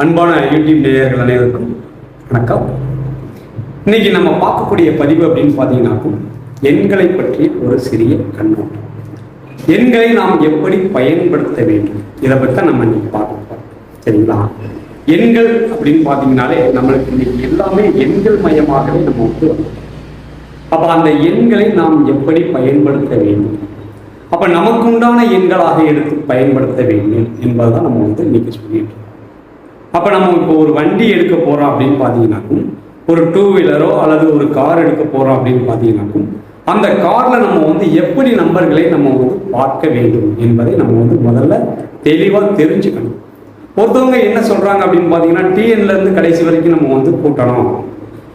அன்பான யூடியூப் நேயர்கள் அனைவருக்கும் வணக்கம். இன்னைக்கு நம்ம பார்க்கக்கூடிய பதிவு அப்படின்னு பார்த்தீங்கன்னாக்கும் எண்களை பற்றி ஒரு சிறிய கண்ணோட்டம். எண்களை நாம் எப்படி பயன்படுத்த வேண்டும்? இதை பற்றி நம்ம இன்னைக்கு பார்க்க சரிங்களா? எண்கள் அப்படின்னு பார்த்தீங்கன்னாலே நம்மளுக்கு இன்னைக்கு எல்லாமே எண்கள் மயமாகவே நம்ம வந்து அப்போ அப்ப அந்த எண்களை நாம் எப்படி பயன்படுத்த வேண்டும்? அப்ப நமக்குண்டான எண்களாக எடுத்து பயன்படுத்த வேண்டும் என்பதுதான் நம்ம வந்து இன்னைக்கு சொல்லிட்டு அப்போ நம்ம இப்போ ஒரு வண்டி எடுக்க போகிறோம் அப்படின்னு பார்த்தீங்கன்னாக்கும் ஒரு டூ வீலரோ அல்லது ஒரு கார் எடுக்க போகிறோம் அப்படின்னு பார்த்தீங்கன்னாக்கும் அந்த காரில் நம்ம வந்து எப்படி நம்பர்களை நம்ம வந்து பார்க்க வேண்டும் என்பதை நம்ம வந்து முதல்ல தெளிவாக தெரிஞ்சுக்கணும். ஒருத்தவங்க என்ன சொல்கிறாங்க அப்படின்னு பார்த்தீங்கன்னா டிஎன்லேருந்து கடைசி வரைக்கும் நம்ம வந்து கூட்டணும்.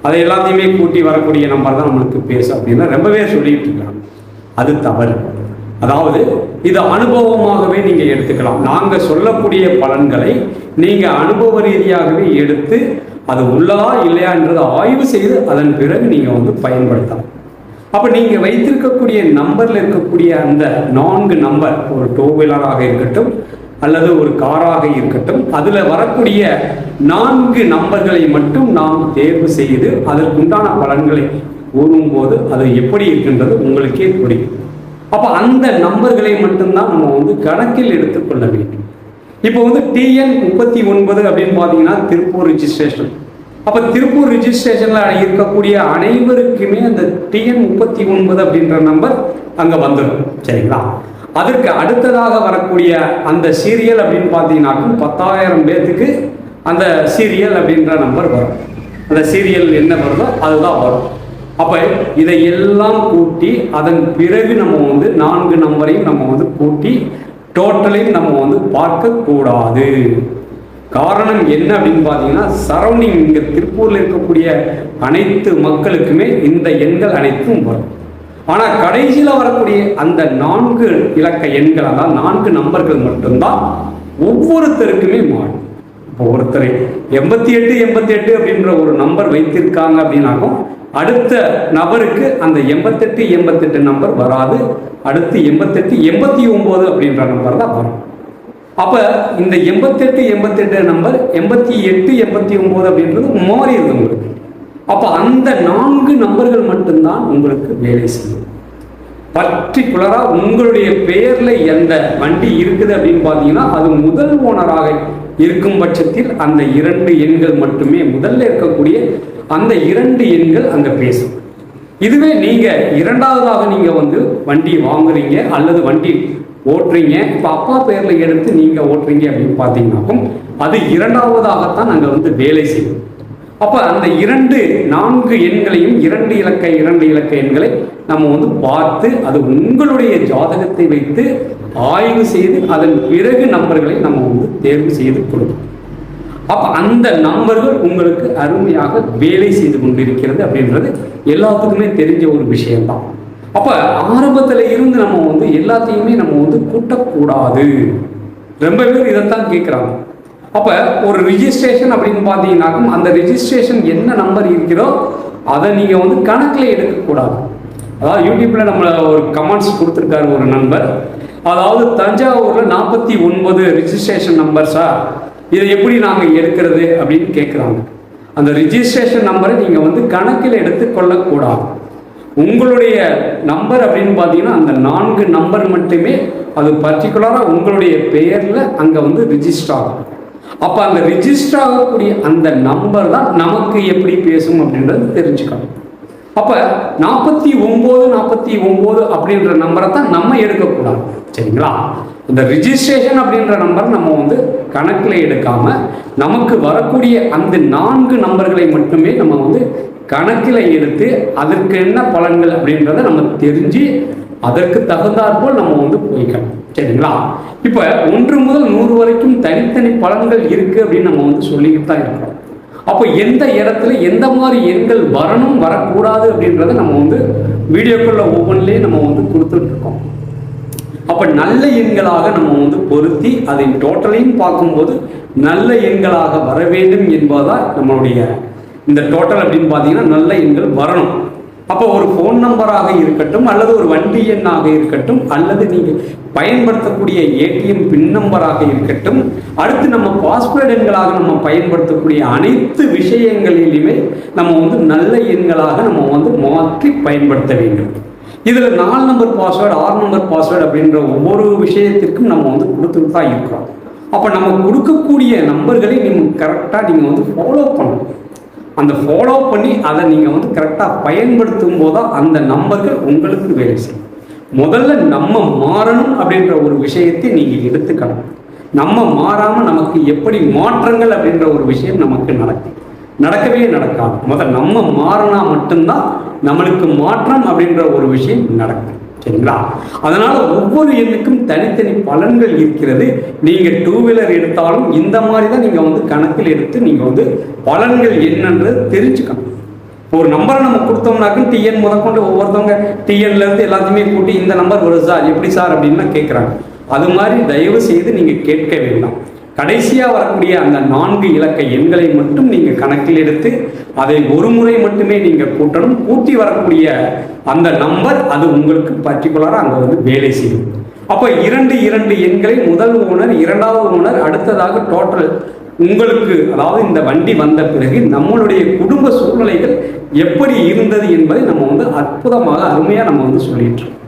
அதை எல்லாத்தையுமே கூட்டி வரக்கூடிய நம்பர் தான் நம்மளுக்கு பேசும் அப்படின்னா ரொம்பவே சொல்லிட்டு இருக்காங்க. அது தவறு. அதாவது இது அனுபவமாகவே நீங்க எடுத்துக்கலாம். நாங்க சொல்லக்கூடிய பலன்களை நீங்க அனுபவ ரீதியாகவே எடுத்து அது உள்ளதா இல்லையான்றதை ஆய்வு செய்து அதன் பிறகு நீங்க வந்து பயன்படுத்தலாம். அப்ப நீங்க வைத்திருக்கக்கூடிய நம்பர்ல இருக்கக்கூடிய அந்த நான்கு நம்பர் ஒரு டூ வீலராக இருக்கட்டும் அல்லது ஒரு காராக இருக்கட்டும் அதுல வரக்கூடிய நான்கு நம்பர்களை மட்டும் நாம் தேர்வு செய்து அதற்குண்டான பலன்களை கூறும்போது அது எப்படி இருக்கின்றது உங்களுக்கே புரியும். அப்போ அந்த நம்பர்களை மட்டும்தான் நம்ம வந்து கணக்கில் எடுத்துக்கொள்ள வேண்டும். இப்போ வந்து டிஎன் முப்பத்தி ஒன்பது அப்படின்னு பார்த்தீங்கன்னா திருப்பூர் ரிஜிஸ்ட்ரேஷன் அப்போ திருப்பூர் ரிஜிஸ்ட்ரேஷனில் இருக்கக்கூடிய அனைவருக்குமே அந்த டிஎன் முப்பத்தி ஒன்பது அப்படின்ற நம்பர் அங்கே வந்துடும் சரிங்களா? அதற்கு அடுத்ததாக வரக்கூடிய அந்த சீரியல் அப்படின்னு பார்த்தீங்கன்னாக்கும் பத்தாயிரம் பேர்த்துக்கு அந்த சீரியல் அப்படின்ற நம்பர் வரும். அந்த சீரியல் என்ன வருதோ அதுதான் வரும். அப்போ இதை எல்லாம் கூட்டி அதன் பிறகு நம்ம வந்து நான்கு நம்பரையும் நம்ம வந்து கூட்டி டோட்டலையும் நம்ம வந்து பார்க்கக்கூடாது. காரணம் என்ன அப்படின்னு பார்த்தீங்கன்னா சரௌண்டிங் இங்கே திருப்பூரில் இருக்கக்கூடிய அனைத்து மக்களுக்குமே இந்த எண்கள் அனைத்தும் வரும். ஆனால் கடைசியில் வரக்கூடிய அந்த நான்கு இலக்க எண்கள் அதாவது நான்கு நம்பர்கள் மட்டும்தான் ஒவ்வொருத்தருக்குமே மாறும். இப்போ ஒருத்தர் எண்பத்தி எட்டு எண்பத்தி எட்டு அப்படின்ற ஒரு நம்பர் வைத்திருக்காங்க அப்படின்னாக்கும் அடுத்த நபருக்கு அந்த எண்பத்தெட்டு எண்பத்தெட்டு நம்பர் வராது. அடுத்து எண்பத்தெட்டு எண்பத்தி ஒம்பது அப்படின்ற நம்பர் தான் வரும். அப்போ இந்த எண்பத்தெட்டு எண்பத்தெட்டு நம்பர் எண்பத்தி எட்டு எண்பத்தி ஒம்பது அப்படின்றது மாறிடுது உங்களுக்கு. அப்போ அந்த நான்கு நம்பர்கள் மட்டும்தான் உங்களுக்கு வேலை செய்யும். பர்டிகுலராக உங்களுடைய பெயரில் எந்த வண்டி இருக்குது அப்படின்னு பார்த்தீங்கன்னா அது முதல் ஓனராக இருக்கும் பட்சத்தில் அந்த இரண்டு எண்கள் மட்டுமே முதல்ல இருக்கக்கூடிய அந்த இரண்டு எண்கள் அங்கே பேசும். இதுவே நீங்கள் இரண்டாவதாக நீங்கள் வந்து வண்டி வாங்குறீங்க அல்லது வண்டி ஓட்டுறீங்க. இப்போ அப்பா பேரில் எடுத்து நீங்கள் ஓட்டுறீங்க அப்படின்னு பார்த்தீங்கன்னாக்கும் அது இரண்டாவதாகத்தான் நாங்கள் வந்து வேலை செய்யும். அப்போ அந்த இரண்டு நான்கு எண்களையும் இரண்டு இலக்க இரண்டு இலக்க எண்களை நம்ம வந்து பார்த்து அது உங்களுடைய ஜாதகத்தை வைத்து ஆய்வு செய்து அதன் பிறகு நம்பர்களை நம்ம வந்து தேர்வு செய்து கொடுக்கணும் அப்ப அந்த நம்பர்கள் உங்களுக்கு அருமையாக வேலை செய்து கொண்டிருக்கிறது அப்படின்றது எல்லாத்துக்குமே தெரிஞ்ச ஒரு விஷயம்தான். அப்ப ஆரம்பத்துல இருந்து நம்ம வந்து எல்லாத்தையுமே நம்ம வந்து கூட்டக்கூடாது. ரொம்ப பேர் இதைத்தான் கேட்குறாங்க அப்ப ஒரு ரிஜிஸ்ட்ரேஷன் அப்படின்னு பார்த்தீங்கன்னாக்கும் அந்த ரிஜிஸ்ட்ரேஷன் என்ன நம்பர் இருக்கிறோ அதை நீங்க வந்து கணக்கில் எடுக்கக்கூடாது. அதாவது யூடியூப்ல நம்மளை ஒரு கமெண்ட்ஸ் கொடுத்துருக்காரு ஒரு நண்பர். அதாவது தஞ்சாவூர்ல நாற்பத்தி ஒன்பது ரிஜிஸ்ட்ரேஷன் நம்பர் சார் இதை எப்படி நாங்கள் எடுக்கிறது அப்படின்னு கேட்குறாங்க அந்த ரிஜிஸ்ட்ரேஷன் நம்பரை நீங்கள் வந்து கணக்கில் எடுத்துக்கொள்ளக்கூடாது உங்களுடைய நம்பர் அப்படின்னு பார்த்தீங்கன்னா அந்த நான்கு நம்பர் மட்டுமே அது பர்டிகுலராக உங்களுடைய பெயரில் அங்கே வந்து ரிஜிஸ்டர் ஆகும். அப்போ அந்த ரிஜிஸ்டர் ஆகக்கூடிய அந்த நம்பர் தான் நமக்கு எப்படி பேசும் அப்படின்றது தெரிஞ்சுக்கணும். அப்போ நாற்பத்தி ஒம்பது நாற்பத்தி ஒம்பது அப்படின்ற நம்பரை தான் நம்ம எடுக்கக்கூடாது. சரிங்களா? இந்த ரிஜிஸ்ட்ரேஷன் அப்படின்ற நம்பர் நம்ம வந்து கணக்கில் எடுக்காம நமக்கு வரக்கூடிய அந்த நான்கு நம்பர்களை மட்டுமே நம்ம வந்து கணக்கில் எடுத்து அதற்கு என்ன பலன்கள் அப்படின்றத நம்ம தெரிஞ்சு அதற்கு தகுந்தாற்போல் நம்ம வந்து போய்க்கணும் சரிங்களா? இப்போ ஒன்று முதல் நூறு வரைக்கும் தனித்தனி பலன்கள் இருக்கு அப்படின்னு நம்ம வந்து சொல்லிக்கிட்டு தான் இருக்கிறோம். அப்போ எந்த இடத்துல எந்த மாதிரி எண்கள் வரணும் வரக்கூடாது அப்படின்றத நம்ம வந்து வீடியோக்குள்ள ஒவ்வொன்றிலேயே நம்ம வந்து கொடுத்துட்டு இருக்கோம் அப்ப நல்ல எண்களாக நம்ம வந்து பொருத்தி அதை டோட்டலையும் பார்க்கும்போது நல்ல எண்களாக வர வேண்டும் என்பதா நம்மளுடைய இந்த டோட்டல் அப்படின்னு பார்த்தீங்கன்னா நல்ல எண்கள் வரணும். அப்போ ஒரு ஃபோன் நம்பராக இருக்கட்டும் அல்லது ஒரு வண்டி எண்ணாக இருக்கட்டும் அல்லது நீங்கள் பயன்படுத்தக்கூடிய ஏடிஎம் பின் நம்பராக இருக்கட்டும் அடுத்து நம்ம பாஸ்வேர்டு எண்களாக நம்ம பயன்படுத்தக்கூடிய அனைத்து விஷயங்களிலுமே நம்ம வந்து நல்ல எண்களாக நம்ம வந்து மாற்றி பயன்படுத்த வேண்டும். இதில் நாலு நம்பர் பாஸ்வேர்டு ஆறு நம்பர் பாஸ்வேர்டு அப்படின்ற ஒவ்வொரு விஷயத்திற்கும் நம்ம வந்து கொடுத்துட்டு தான் இருக்கிறோம். அப்போ நம்ம கொடுக்கக்கூடிய நம்பர்களை நீங்கள் கரெக்டாக நீங்கள் வந்து ஃபாலோ பண்ணணும். அந்த ஃபாலோ பண்ணி அதை நீங்கள் வந்து கரெக்டாக பயன்படுத்தும் போது தான் அந்த நம்பர்கள் உங்களுக்கு வேலை செய்யும். முதல்ல நம்ம மாறணும் அப்படின்ற ஒரு விஷயத்தை நீங்கள் எடுத்துக்கணும். நம்ம மாறாமல் நமக்கு எப்படி மாற்றங்கள் அப்படின்ற ஒரு விஷயம் நமக்கு நடக்கும் நடக்கவே நடக்காது. முதல்ல நம்ம மாறினா மட்டும்தான் நம்மளுக்கு மாற்றம் அப்படின்ற ஒரு விஷயம் நடக்கும். சரிங்களா? அதனால் ஒவ்வொரு எண்ணுக்கும் தனித்தனி பலன்கள் இருக்கிறது. நீங்கள் டூ வீலர் எடுத்தாலும் இந்த மாதிரி தான் நீங்கள் வந்து கணக்கில் எடுத்து நீங்கள் வந்து பலன்கள் என்னன்றது தெரிஞ்சுக்கணும். ஒரு நம்பரை நம்ம கொடுத்தோம்னாக்கும் டிஎன் முதற்கொண்டு ஒவ்வொருத்தவங்க டிஎன்லேருந்து எல்லாத்தையுமே கூட்டி இந்த நம்பர் வருது சார் எப்படி சார் அப்படின்லாம் கேட்குறாங்க அது மாதிரி தயவு செய்து நீங்கள் கேட்க வேண்டாம். கடைசியாக வரக்கூடிய அந்த நான்கு இலக்க எண்களை மட்டும் நீங்கள் கணக்கில் எடுத்து அதை ஒரு முறை மட்டுமே நீங்கள் கூட்டணும் கூட்டி வரக்கூடிய அந்த நம்பர் அது உங்களுக்கு பர்டிகுலராக அங்கே வந்து வேலை செய்யும் அப்போ இரண்டு இரண்டு எண்களை முதல் ஓனர் இரண்டாவது ஓனர் அடுத்ததாக டோட்டல் உங்களுக்கு அதாவது இந்த வண்டி வந்த பிறகு நம்மளுடைய குடும்ப சூழ்நிலைகள் எப்படி இருந்தது என்பதை நம்ம வந்து அற்புதமாக அருமையாக நம்ம வந்து சொல்லிட்டு இருக்கோம்.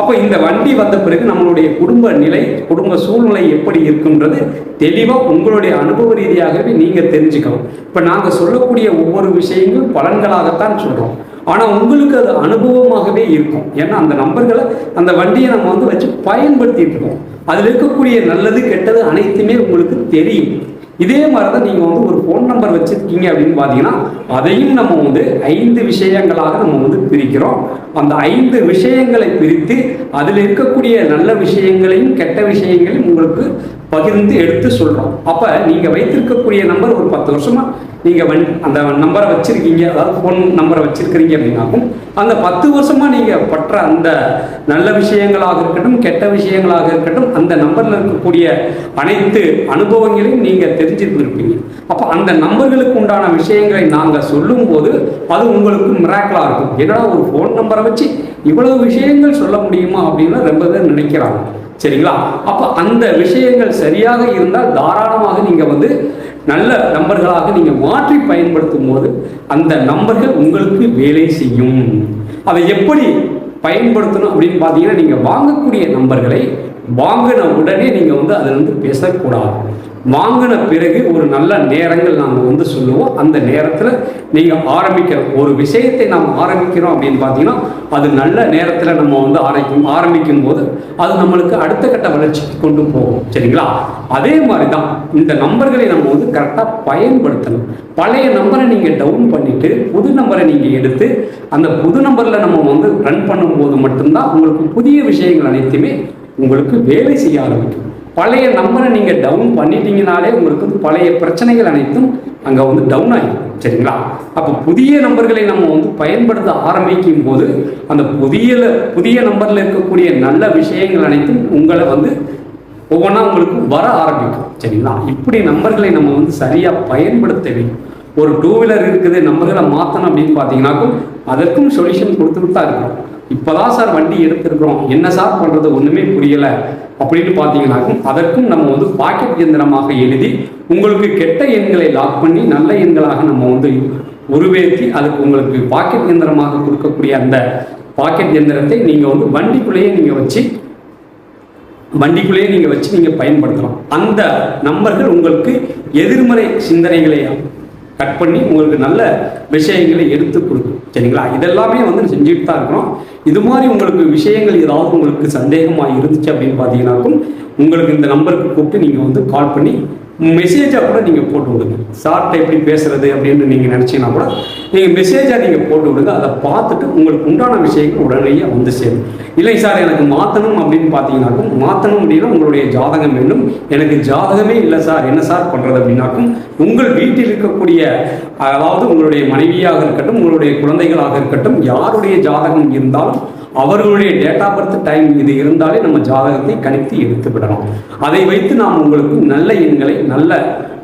அப்போ இந்த வண்டி வந்த பிறகு நம்மளுடைய குடும்ப நிலை குடும்ப சூழ்நிலை எப்படி இருக்குன்றது தெளிவாக உங்களுடைய அனுபவ ரீதியாகவே நீங்கள் தெரிஞ்சுக்கணும். இப்போ நாங்கள் சொல்லக்கூடிய ஒவ்வொரு விஷயங்களும் பலன்களாகத்தான் சொல்கிறோம் ஆனால் உங்களுக்கு அது அனுபவமாகவே இருக்கும். ஏன்னா அந்த நம்பர்களை அந்த வண்டியை நம்ம வந்து வச்சு பயன்படுத்திட்டு இருக்கோம். அதில் இருக்கக்கூடிய நல்லது கெட்டது அனைத்துமே உங்களுக்கு தெரியும். இதே மாதிரி தான் நீங்கள் வந்து ஒரு ஃபோன் நம்பர் வச்சுருக்கீங்க அப்படின்னு பார்த்தீங்கன்னா அதையும் நம்ம வந்து ஐந்து விஷயங்களாக நம்ம வந்து பிரிக்கிறோம். அந்த ஐந்து விஷயங்களை பிரித்து அதில் இருக்கக்கூடிய நல்ல விஷயங்களையும் கெட்ட விஷயங்களையும் உங்களுக்கு பகிர்ந்து எடுத்து சொல்கிறோம் அப்போ நீங்கள் வைத்திருக்கக்கூடிய நம்பர் ஒரு பத்து வருஷமாக நீங்கள் வண் அந்த நம்பரை வச்சுருக்கீங்க அதாவது ஃபோன் நம்பரை வச்சுருக்கிறீங்க அப்படின்னாக்கும் அந்த பத்து வருஷமாக நீங்கள் பற்ற அந்த நல்ல விஷயங்களாக இருக்கட்டும் கெட்ட விஷயங்களாக இருக்கட்டும் அந்த நம்பரில் இருக்கக்கூடிய அனைத்து அனுபவங்களையும் நீங்கள் தெரிஞ்சிருந்துருப்பீங்க. அப்போ அந்த நம்பர்களுக்கு உண்டான விஷயங்களை நாங்கள் சொல்லும்போது அது உங்களுக்கு மிராக்கலாக இருக்கும். என்னடா ஒரு ஃபோன் நம்பரை வச்சு இவ்வளவு விஷயங்கள் சொல்ல முடியுமா அப்படின்னு ரொம்ப பேர் நினைக்கிறாங்க. சரிங்களா? அப்போ அந்த விஷயங்கள் சரியாக இருந்தால் தாராளமாக நீங்கள் வந்து நல்ல நம்பர்களாக நீங்கள் மாற்றி பயன்படுத்தும் போது அந்த நம்பர்கள் உங்களுக்கு வேலை செய்யும். அதை எப்படி பயன்படுத்தணும் அப்படின்னு பார்த்தீங்கன்னா நீங்கள் வாங்கக்கூடிய நம்பர்களை வாங்கின உடனே நீங்கள் வந்து அதிலிருந்து வந்து பேசக்கூடாது. வாங்கின பிறகு ஒரு நல்ல நேரங்கள் நாங்கள் வந்து சொல்லுவோம். அந்த நேரத்தில் நீங்கள் ஆரம்பிக்கிறோம் ஒரு விஷயத்தை நாம் ஆரம்பிக்கிறோம் அப்படின்னு பார்த்தீங்கன்னா அது நல்ல நேரத்தில் நம்ம வந்து ஆரம்பிக்கும் ஆரம்பிக்கும் போது அது நம்மளுக்கு அடுத்த கட்ட வளர்ச்சிக்கு கொண்டு போகும். சரிங்களா? அதே மாதிரி தான் இந்த நம்பர்களை நம்ம வந்து கரெக்டாக பயன்படுத்தணும். பழைய நம்பரை நீங்கள் டவுன் பண்ணிவிட்டு புது நம்பரை நீங்கள் எடுத்து அந்த புது நம்பரில் நம்ம வந்து ரன் பண்ணும்போது மட்டும்தான் உங்களுக்கு புதிய விஷயங்கள் அனைத்துமே உங்களுக்கு வேலை செய்ய ஆரம்பிக்கும். பழைய நம்பரை நீங்கள் டவுன் பண்ணிட்டீங்கனாலே உங்களுக்கு வந்து பழைய பிரச்சனைகள் அனைத்தும் அங்கே வந்து டவுன் ஆகிடும் சரிங்களா? அப்போ புதிய நம்பர்களை நம்ம வந்து பயன்படுத்த ஆரம்பிக்கும் போது அந்த புதிய புதிய நம்பரில் இருக்கக்கூடிய நல்ல விஷயங்கள் அனைத்தும் உங்களை வந்து ஒவ்வொன்றா உங்களுக்கு வர ஆரம்பிக்கும். சரிங்களா? இப்படி நம்பர்களை நம்ம வந்து சரியாக பயன்படுத்த வேண்டும் ஒரு டூ வீலர் இருக்குது நம்பர்களை மாற்றணும் அப்படின்னு பார்த்தீங்கன்னாக்கும் அதற்கும் சொல்யூஷன் கொடுத்துட்டு தான் இருக்கிறோம். இப்போதான் சார் வண்டி எடுத்திருக்கிறோம். என்ன சார் பண்ணுறது ஒன்றுமே புரியலை. அப்படின்னு பார்த்தீங்கன்னாக்கும் அதற்கும் நம்ம வந்து பாக்கெட் இயந்திரமாக எழுதி உங்களுக்கு கெட்ட எண்களை லாக் பண்ணி நல்ல எண்களாக நம்ம வந்து உருவேற்றி அதுக்கு உங்களுக்கு பாக்கெட் இயந்திரமாக கொடுக்கக்கூடிய அந்த பாக்கெட் இயந்திரத்தை நீங்கள் வந்து வண்டிக்குள்ளேயே நீங்கள் வச்சு வண்டிக்குள்ளேயே நீங்கள் வச்சு நீங்கள் பயன்படுத்தலாம். அந்த நம்பர்கள் உங்களுக்கு எதிர்மறை சிந்தனைகளை கட் பண்ணி உங்களுக்கு நல்ல விஷயங்களை எடுத்து கொடுக்கும். சரிங்களா? இதெல்லாமே வந்து செஞ்சுட்டு தான் இருக்கிறோம். இது மாதிரி உங்களுக்கு விஷயங்கள் ஏதாவது உங்களுக்கு சந்தேகமாக இருந்துச்சு அப்படின்னு பார்த்தீங்கன்னாக்கும் உங்களுக்கு இந்த நம்பருக்கு கூப்பிட்டு நீங்கள் வந்து கால் பண்ணி மெசேஜாக கூட நீங்கள் போட்டு விடுங்க. சார்ட்டை எப்படி பேசுறது அப்படின்னு நீங்கள் நினச்சிங்கன்னா கூட நீங்கள் மெசேஜாக நீங்கள் போட்டு விடுங்க. அதை பார்த்துட்டு உங்களுக்கு உண்டான விஷயங்கள் உடனடியாக வந்து சேரும். இல்லை சார் எனக்கு மாற்றணும் அப்படின்னு பார்த்தீங்கன்னாக்கும் மாற்றணும் அப்படின்னா உங்களுடைய ஜாதகம் வேண்டும் எனக்கு ஜாதகமே இல்லை சார். என்ன சார் பண்ணுறது அப்படின்னாக்கும் உங்கள் வீட்டில் இருக்கக்கூடிய அதாவது உங்களுடைய மனைவியாக இருக்கட்டும் உங்களுடைய குழந்தைகளாக இருக்கட்டும் யாருடைய ஜாதகம் இருந்தாலும் அவர்களுடைய டேட் ஆஃப் பர்த் டைம் இது இருந்தாலே நம்ம ஜாதகத்தை கணித்து எடுத்து விடலாம் அதை வைத்து நாம் உங்களுக்கு நல்ல எண்களை நல்ல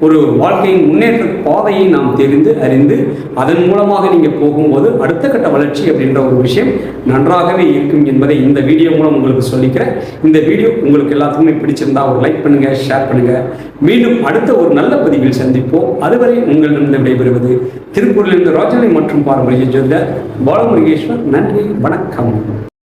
ஒரு வாழ்க்கையின் முன்னேற்ற பாதையை நாம் தெரிந்து அறிந்து அதன் மூலமாக நீங்கள் போகும்போது அடுத்த கட்ட வளர்ச்சி அப்படின்ற ஒரு விஷயம் நன்றாகவே இருக்கும் என்பதை இந்த வீடியோ மூலம் உங்களுக்கு சொல்லிக்கிறேன். இந்த வீடியோ உங்களுக்கு எல்லாத்துக்குமே பிடிச்சிருந்தா ஒரு லைக் பண்ணுங்க ஷேர் பண்ணுங்க. மீண்டும் அடுத்த ஒரு நல்ல பதிவில் சந்திப்போம். அதுவரை உங்களிடம் விடைபெறுவது திருப்பூரிலிருந்து ராஜலை மற்றும் பாரம்பரிய ஜோதிடர் பாலமுருகேஸ்வர். நன்றி வணக்கம்.